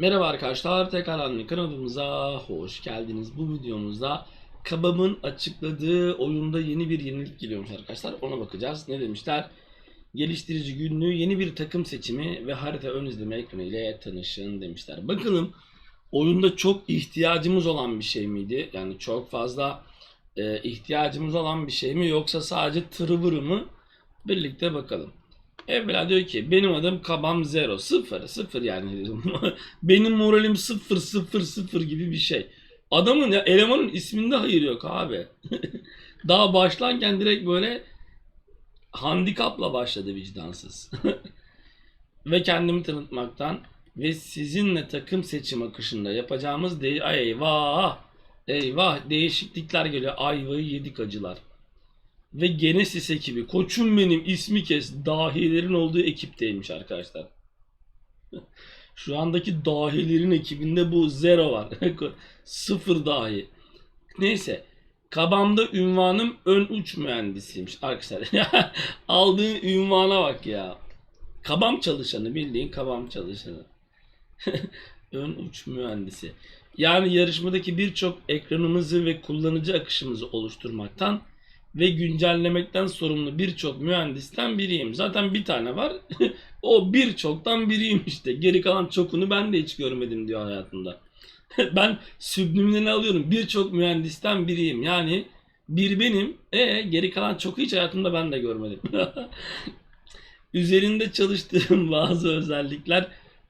Merhaba arkadaşlar, tekrardan kanalımıza hoş geldiniz. Bu videomuzda Kabam'ın açıkladığı oyunda yeni bir yenilik geliyormuş arkadaşlar. Ona bakacağız. Ne demişler? Geliştirici günlüğü, yeni bir takım seçimi ve harita ön izleme ekranı tanışın demişler. Bakalım oyunda çok ihtiyacımız olan bir şey miydi? Yani çok fazla e, ihtiyacımız olan bir şey mi yoksa sadece tırıvırı mı? Birlikte bakalım. Evvela diyor ki benim adım Kabam Zero. Sıfır. Sıfır yani. benim moralim sıfır sıfır sıfır gibi bir şey. Adamın ya elemanın isminde hayır yok abi. Daha başlarken direkt böyle handikapla başladı vicdansız. ve kendimi tanıtmaktan ve sizinle takım seçim akışında yapacağımız de ay eyvah eyvah değişiklikler geliyor. Ayvayı yedik acılar ve Genesis ekibi. Koçum benim ismi kes. Dahilerin olduğu ekipteymiş arkadaşlar. Şu andaki dahilerin ekibinde bu zero var. Sıfır dahi. Neyse. Kabamda ünvanım ön uç mühendisiymiş arkadaşlar. Aldığın ünvana bak ya. Kabam çalışanı bildiğin kabam çalışanı. ön uç mühendisi. Yani yarışmadaki birçok ekranımızı ve kullanıcı akışımızı oluşturmaktan ve güncellemekten sorumlu birçok mühendisten biriyim. Zaten bir tane var. o birçoktan biriyim işte. Geri kalan çokunu ben de hiç görmedim diyor hayatımda. ben sübliminini alıyorum. Birçok mühendisten biriyim. Yani bir benim. E geri kalan çoku hiç hayatımda ben de görmedim. Üzerinde çalıştığım bazı özellikler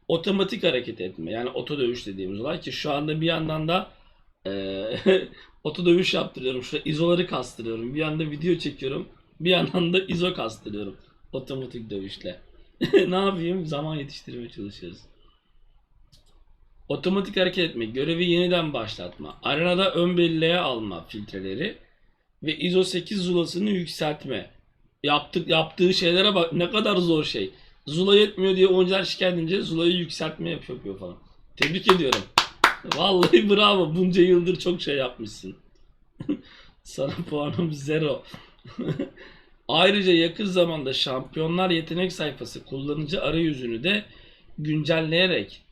otomatik hareket etme. Yani oto dövüş dediğimiz olay ki şu anda bir yandan da eee Oto dövüş yaptırıyorum. Şurada izoları kastırıyorum. Bir yanda video çekiyorum. Bir yandan da izo kastırıyorum. Otomatik dövüşle. ne yapayım? Zaman yetiştirmeye çalışıyoruz. Otomatik hareket etme, görevi yeniden başlatma, arenada ön belleğe alma filtreleri ve ISO 8 zulasını yükseltme. Yaptık yaptığı şeylere bak ne kadar zor şey. Zula yetmiyor diye oyuncular şikayet edince Zula'yı yükseltme yapıyor, yapıyor falan. Tebrik ediyorum. Vallahi bravo. Bunca yıldır çok şey yapmışsın. Sana puanım zero. Ayrıca yakın zamanda Şampiyonlar Yetenek sayfası kullanıcı arayüzünü de güncelleyerek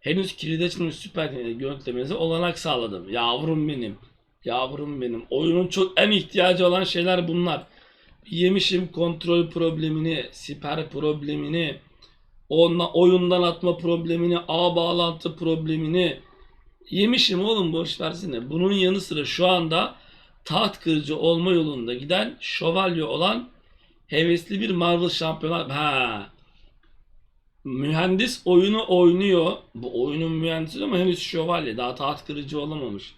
henüz kilidi açılmış süper görüntülemenize olanak sağladım. Yavrum benim. Yavrum benim. Oyunun çok en ihtiyacı olan şeyler bunlar. Yemişim kontrol problemini, siper problemini, onunla oyundan atma problemini, ağ bağlantı problemini, Yemişim oğlum boş versene. Bunun yanı sıra şu anda taht kırıcı olma yolunda giden şövalye olan hevesli bir Marvel şampiyonu. Ha. Mühendis oyunu oynuyor. Bu oyunun mühendisi ama henüz şövalye. Daha taht kırıcı olamamış.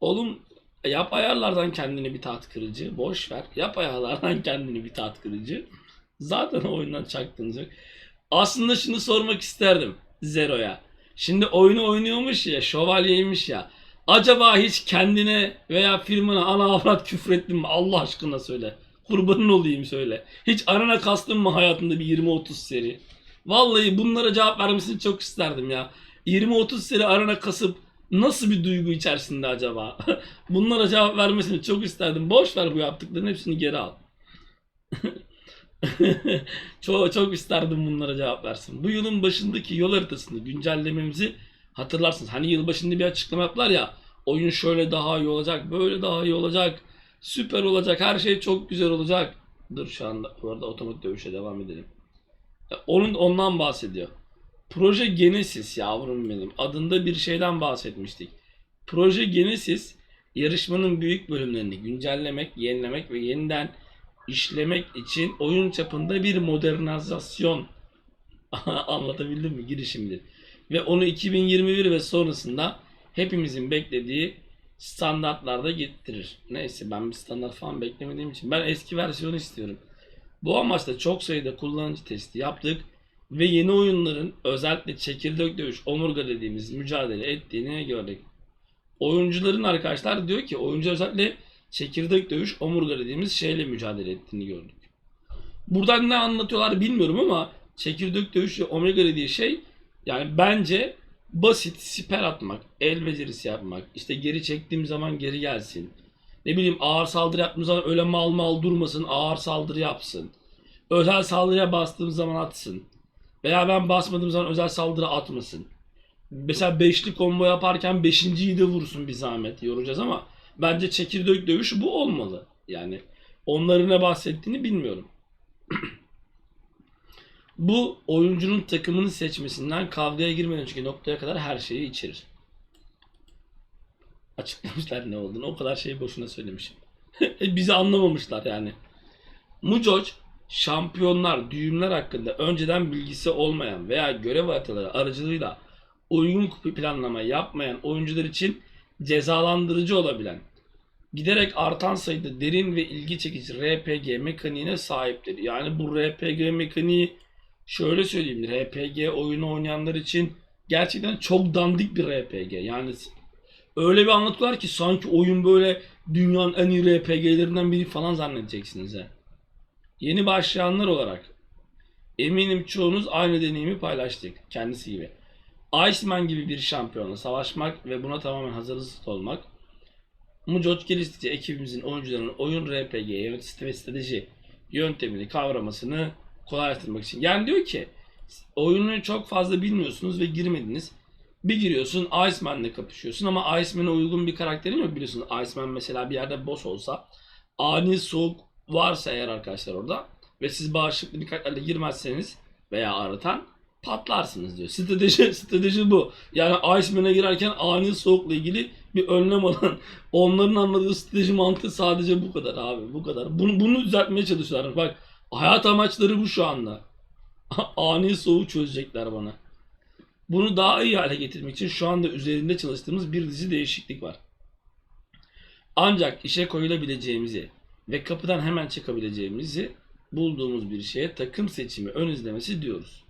Oğlum yap ayarlardan kendini bir taht kırıcı. Boş ver. Yap ayarlardan kendini bir taht kırıcı. Zaten oyundan çaktınacak. Aslında şunu sormak isterdim Zero'ya. Şimdi oyunu oynuyormuş ya, şövalyeymiş ya. Acaba hiç kendine veya firmana ana avrat küfrettin mi? Allah aşkına söyle. Kurbanın olayım söyle. Hiç arana kastın mı hayatında bir 20-30 seri? Vallahi bunlara cevap vermesini çok isterdim ya. 20-30 seri arana kasıp nasıl bir duygu içerisinde acaba? bunlara cevap vermesini çok isterdim. Boş ver bu yaptıkların hepsini geri al. çok çok isterdim bunlara cevap versin. Bu yılın başındaki yol haritasını güncellememizi hatırlarsınız. Hani yıl başında bir açıklama yaptılar ya. Oyun şöyle daha iyi olacak, böyle daha iyi olacak. Süper olacak, her şey çok güzel olacak. Dur şu anda bu arada otomatik dövüşe devam edelim. Onun ondan bahsediyor. Proje Genesis yavrum benim. Adında bir şeyden bahsetmiştik. Proje Genesis yarışmanın büyük bölümlerini güncellemek, yenilemek ve yeniden işlemek için oyun çapında bir modernizasyon anlatabildim mi girişimdir. Ve onu 2021 ve sonrasında hepimizin beklediği standartlarda getirir. Neyse ben bir standart falan beklemediğim için ben eski versiyonu istiyorum. Bu amaçla çok sayıda kullanıcı testi yaptık ve yeni oyunların özellikle çekirdek dövüş, omurga dediğimiz mücadele ettiğini gördük. Oyuncuların arkadaşlar diyor ki oyuncu özellikle çekirdek dövüş omurga dediğimiz şeyle mücadele ettiğini gördük. Buradan ne anlatıyorlar bilmiyorum ama çekirdek dövüş ve omega dediği şey yani bence basit siper atmak, el becerisi yapmak, işte geri çektiğim zaman geri gelsin. Ne bileyim ağır saldırı yaptığım zaman öyle mal mal durmasın, ağır saldırı yapsın. Özel saldırıya bastığım zaman atsın. Veya ben basmadığım zaman özel saldırı atmasın. Mesela beşli combo yaparken beşinciyi de vursun bir zahmet yoracağız ama bence çekirdek dövüş bu olmalı. Yani onların ne bahsettiğini bilmiyorum. bu oyuncunun takımını seçmesinden kavgaya girmeden önceki noktaya kadar her şeyi içerir. Açıklamışlar ne olduğunu. O kadar şeyi boşuna söylemişim. Bizi anlamamışlar yani. Mucoc şampiyonlar, düğümler hakkında önceden bilgisi olmayan veya görev haritaları aracılığıyla uygun planlama yapmayan oyuncular için cezalandırıcı olabilen, giderek artan sayıda derin ve ilgi çekici RPG mekaniğine sahiptir. Yani bu RPG mekaniği şöyle söyleyeyim, RPG oyunu oynayanlar için gerçekten çok dandik bir RPG. Yani öyle bir anlatıyorlar ki sanki oyun böyle dünyanın en iyi RPG'lerinden biri falan zannedeceksiniz he. Yeni başlayanlar olarak eminim çoğunuz aynı deneyimi paylaştık kendisi gibi. Iceman gibi bir şampiyonla savaşmak ve buna tamamen hazırsız olmak Mucoc geliştirici ekibimizin oyuncularının oyun RPG yönetim ve strateji yöntemini kavramasını kolaylaştırmak için. Yani diyor ki oyunu çok fazla bilmiyorsunuz ve girmediniz. Bir giriyorsun Iceman'la kapışıyorsun ama Iceman'a uygun bir karakterin yok biliyorsunuz. Iceman mesela bir yerde boss olsa ani soğuk varsa eğer arkadaşlar orada ve siz bağışıklı bir karakterle girmezseniz veya aratan patlarsınız diyor. Strateji, strateji bu. Yani Iceman'a girerken ani soğukla ilgili bir önlem alan onların anladığı strateji mantığı sadece bu kadar abi bu kadar. Bunu, bunu düzeltmeye çalışıyorlar. Bak hayat amaçları bu şu anda. ani soğuğu çözecekler bana. Bunu daha iyi hale getirmek için şu anda üzerinde çalıştığımız bir dizi değişiklik var. Ancak işe koyulabileceğimizi ve kapıdan hemen çıkabileceğimizi bulduğumuz bir şeye takım seçimi ön izlemesi diyoruz.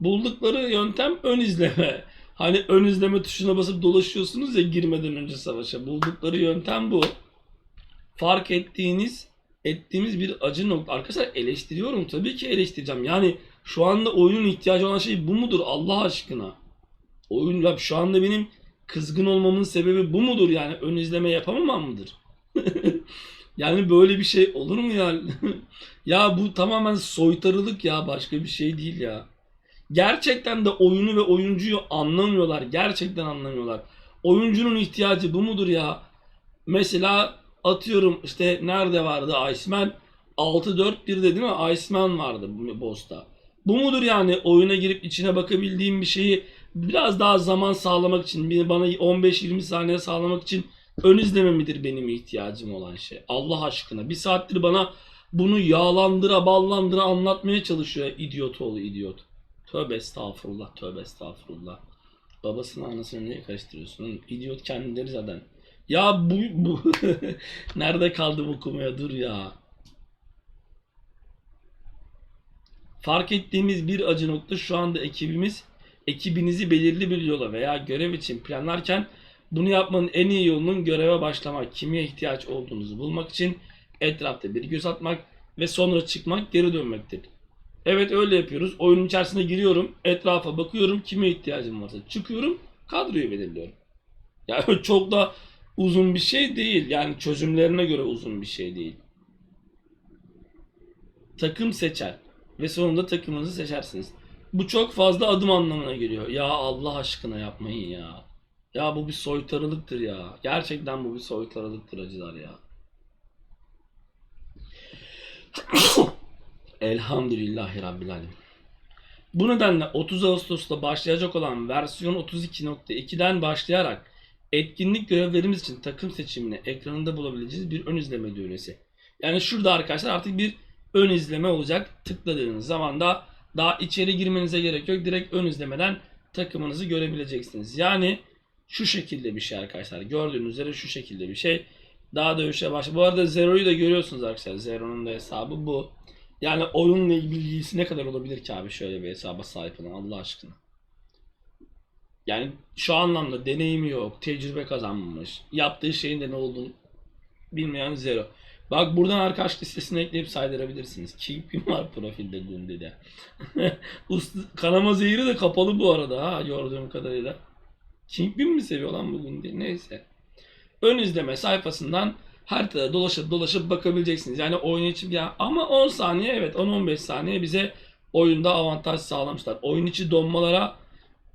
Buldukları yöntem ön izleme. Hani ön izleme tuşuna basıp dolaşıyorsunuz ya girmeden önce savaşa. Buldukları yöntem bu. Fark ettiğiniz ettiğimiz bir acı nokta. Arkadaşlar eleştiriyorum tabii ki eleştireceğim. Yani şu anda oyunun ihtiyacı olan şey bu mudur Allah aşkına? Oyun ya şu anda benim kızgın olmamın sebebi bu mudur yani ön izleme yapamamam mıdır? yani böyle bir şey olur mu ya? ya bu tamamen soytarılık ya başka bir şey değil ya. Gerçekten de oyunu ve oyuncuyu anlamıyorlar. Gerçekten anlamıyorlar. Oyuncunun ihtiyacı bu mudur ya? Mesela atıyorum işte nerede vardı Iceman? 6-4-1'de değil mi? Iceman vardı boss'ta. Bu mudur yani oyuna girip içine bakabildiğim bir şeyi biraz daha zaman sağlamak için, bana 15-20 saniye sağlamak için ön izleme midir benim ihtiyacım olan şey? Allah aşkına. Bir saattir bana bunu yağlandıra ballandıra anlatmaya çalışıyor idiot oğlu idiot. Tövbe estağfurullah, tövbe estağfurullah. Babasını anasını niye karıştırıyorsun? İdiot kendileri zaten. Ya bu, bu nerede kaldı bu okumaya dur ya. Fark ettiğimiz bir acı nokta şu anda ekibimiz ekibinizi belirli bir yola veya görev için planlarken bunu yapmanın en iyi yolunun göreve başlamak, kime ihtiyaç olduğunuzu bulmak için etrafta bir göz atmak ve sonra çıkmak, geri dönmektir. Evet öyle yapıyoruz. Oyunun içerisine giriyorum, etrafa bakıyorum, kime ihtiyacım varsa çıkıyorum, kadroyu belirliyorum. Yani çok da uzun bir şey değil. Yani çözümlerine göre uzun bir şey değil. Takım seçer ve sonunda takımınızı seçersiniz. Bu çok fazla adım anlamına geliyor. Ya Allah aşkına yapmayın ya. Ya bu bir soytarılıktır ya. Gerçekten bu bir soytarılıktır acılar ya. Elhamdülillahi Rabbil Alemin. Bu nedenle 30 Ağustos'ta başlayacak olan versiyon 32.2'den başlayarak etkinlik görevlerimiz için takım seçimini ekranında bulabileceğiniz bir ön izleme düğmesi. Yani şurada arkadaşlar artık bir ön izleme olacak. Tıkladığınız zaman da daha içeri girmenize gerek yok. Direkt ön izlemeden takımınızı görebileceksiniz. Yani şu şekilde bir şey arkadaşlar. Gördüğünüz üzere şu şekilde bir şey. Daha dövüşe başla. Bu arada Zero'yu da görüyorsunuz arkadaşlar. Zero'nun da hesabı bu. Yani oyunla bilgisi ne kadar olabilir ki abi şöyle bir hesaba sahip olan Allah aşkına. Yani şu anlamda deneyimi yok, tecrübe kazanmamış, yaptığı şeyin de ne olduğunu bilmeyen Zero. Bak buradan arkadaş listesine ekleyip saydırabilirsiniz. Kingpin var profilde Gundi'de. Kanama zehri de kapalı bu arada ha gördüğüm kadarıyla. Kingpin mi seviyor lan bu Gundi? Neyse. Ön izleme sayfasından haritada dolaşıp dolaşıp bakabileceksiniz. Yani oyun için ya ama 10 saniye evet 10-15 saniye bize oyunda avantaj sağlamışlar. Oyun içi donmalara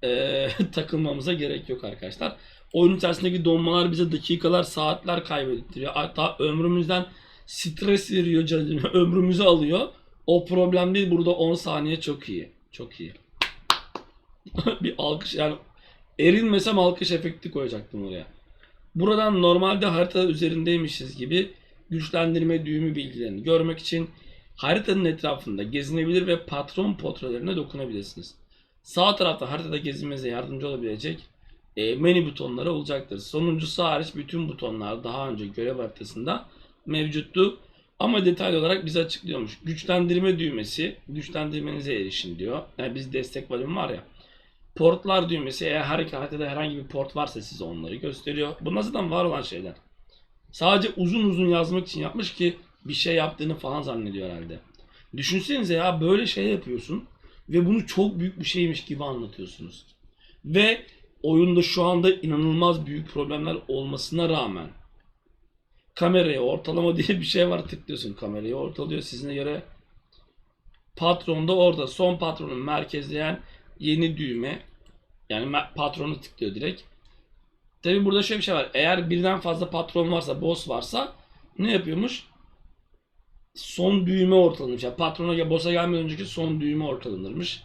e, takılmamıza gerek yok arkadaşlar. Oyun içerisindeki donmalar bize dakikalar, saatler kaybettiriyor. Hatta ömrümüzden stres veriyor, canını, ömrümüzü alıyor. O problem değil. Burada 10 saniye çok iyi. Çok iyi. bir alkış yani erinmesem alkış efekti koyacaktım oraya. Buradan normalde harita üzerindeymişiz gibi güçlendirme düğümü bilgilerini görmek için haritanın etrafında gezinebilir ve patron portrelerine dokunabilirsiniz. Sağ tarafta haritada gezinmenize yardımcı olabilecek e, menü butonları olacaktır. Sonuncusu hariç bütün butonlar daha önce görev haritasında mevcuttu. Ama detaylı olarak bize açıklıyormuş. Güçlendirme düğmesi, güçlendirmenize erişin diyor. Yani biz destek bölümü var ya. Portlar düğmesi eğer haritada herhangi bir port varsa size onları gösteriyor. Bunlar zaten var olan şeyler. Sadece uzun uzun yazmak için yapmış ki bir şey yaptığını falan zannediyor herhalde. Düşünsenize ya böyle şey yapıyorsun ve bunu çok büyük bir şeymiş gibi anlatıyorsunuz. Ve oyunda şu anda inanılmaz büyük problemler olmasına rağmen kameraya ortalama diye bir şey var tıklıyorsun kamerayı ortalıyor sizine göre patron da orada son patronun merkezleyen yeni düğme yani patronu tıklıyor direkt. Tabi burada şöyle bir şey var. Eğer birden fazla patron varsa, boss varsa ne yapıyormuş? Son düğme ortalanmış. Yani patrona ya boss'a gelmeden önceki son düğme ortalanırmış.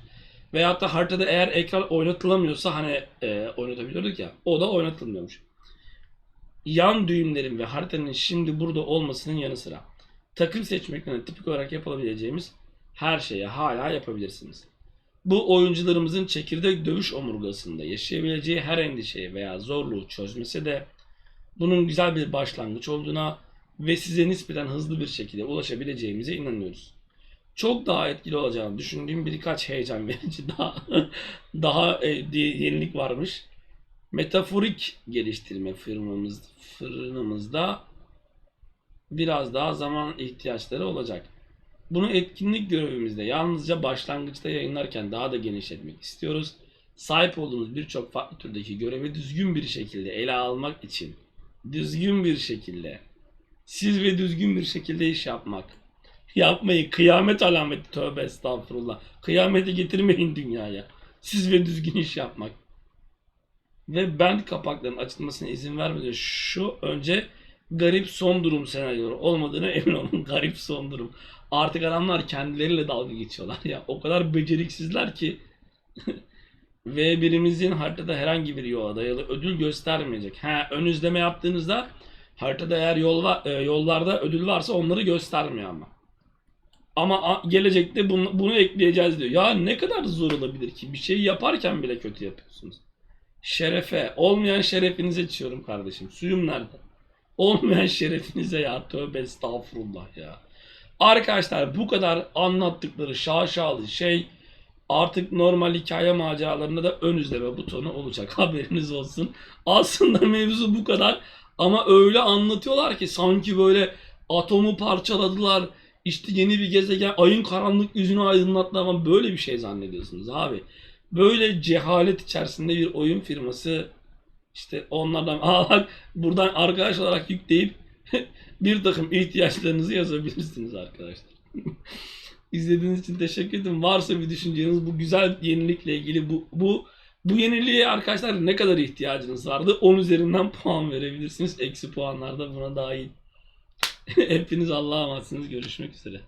Veyahut da haritada eğer ekran oynatılamıyorsa hani e, oynatabiliyorduk ya o da oynatılmıyormuş. Yan düğümlerin ve haritanın şimdi burada olmasının yanı sıra takım seçmekten tipik olarak yapılabileceğimiz her şeye hala yapabilirsiniz. Bu oyuncularımızın çekirdek dövüş omurgasında yaşayabileceği her endişeyi veya zorluğu çözmesi de bunun güzel bir başlangıç olduğuna ve size nispeten hızlı bir şekilde ulaşabileceğimize inanıyoruz. Çok daha etkili olacağını düşündüğüm birkaç heyecan verici daha daha e, yenilik varmış. Metaforik geliştirme firmamız fırınımızda biraz daha zaman ihtiyaçları olacak. Bunu etkinlik görevimizde yalnızca başlangıçta yayınlarken daha da genişletmek istiyoruz. Sahip olduğumuz birçok farklı türdeki görevi düzgün bir şekilde ele almak için düzgün bir şekilde siz ve düzgün bir şekilde iş yapmak. Yapmayı kıyamet alameti tövbe estağfurullah. Kıyameti getirmeyin dünyaya. Siz ve düzgün iş yapmak. Ve band kapaklarının açılmasına izin vermeden şu önce garip son durum senaryoları olmadığını emin olun. Garip son durum. Artık adamlar kendileriyle dalga geçiyorlar ya. O kadar beceriksizler ki ve birimizin haritada herhangi bir yola dayalı ödül göstermeyecek. Ha, ön izleme yaptığınızda haritada eğer yol var, e, yollarda ödül varsa onları göstermiyor ama. Ama gelecekte bunu, bunu ekleyeceğiz diyor. Ya ne kadar zor olabilir ki? Bir şeyi yaparken bile kötü yapıyorsunuz. Şerefe. Olmayan şerefinize içiyorum kardeşim. Suyum nerede? Olmayan şerefinize ya. Tövbe estağfurullah ya. Arkadaşlar bu kadar anlattıkları şaşalı şey artık normal hikaye maceralarında da ön izleme butonu olacak. Haberiniz olsun. Aslında mevzu bu kadar ama öyle anlatıyorlar ki sanki böyle atomu parçaladılar. İşte yeni bir gezegen ayın karanlık yüzünü aydınlattı ama böyle bir şey zannediyorsunuz abi. Böyle cehalet içerisinde bir oyun firması işte onlardan aa bak buradan arkadaş olarak yükleyip bir takım ihtiyaçlarınızı yazabilirsiniz arkadaşlar. İzlediğiniz için teşekkür ederim. Varsa bir düşünceniz bu güzel yenilikle ilgili bu bu bu yeniliğe arkadaşlar ne kadar ihtiyacınız vardı? 10 üzerinden puan verebilirsiniz. Eksi puanlar da buna dahil. Hepiniz Allah'a emanetsiniz. Görüşmek üzere.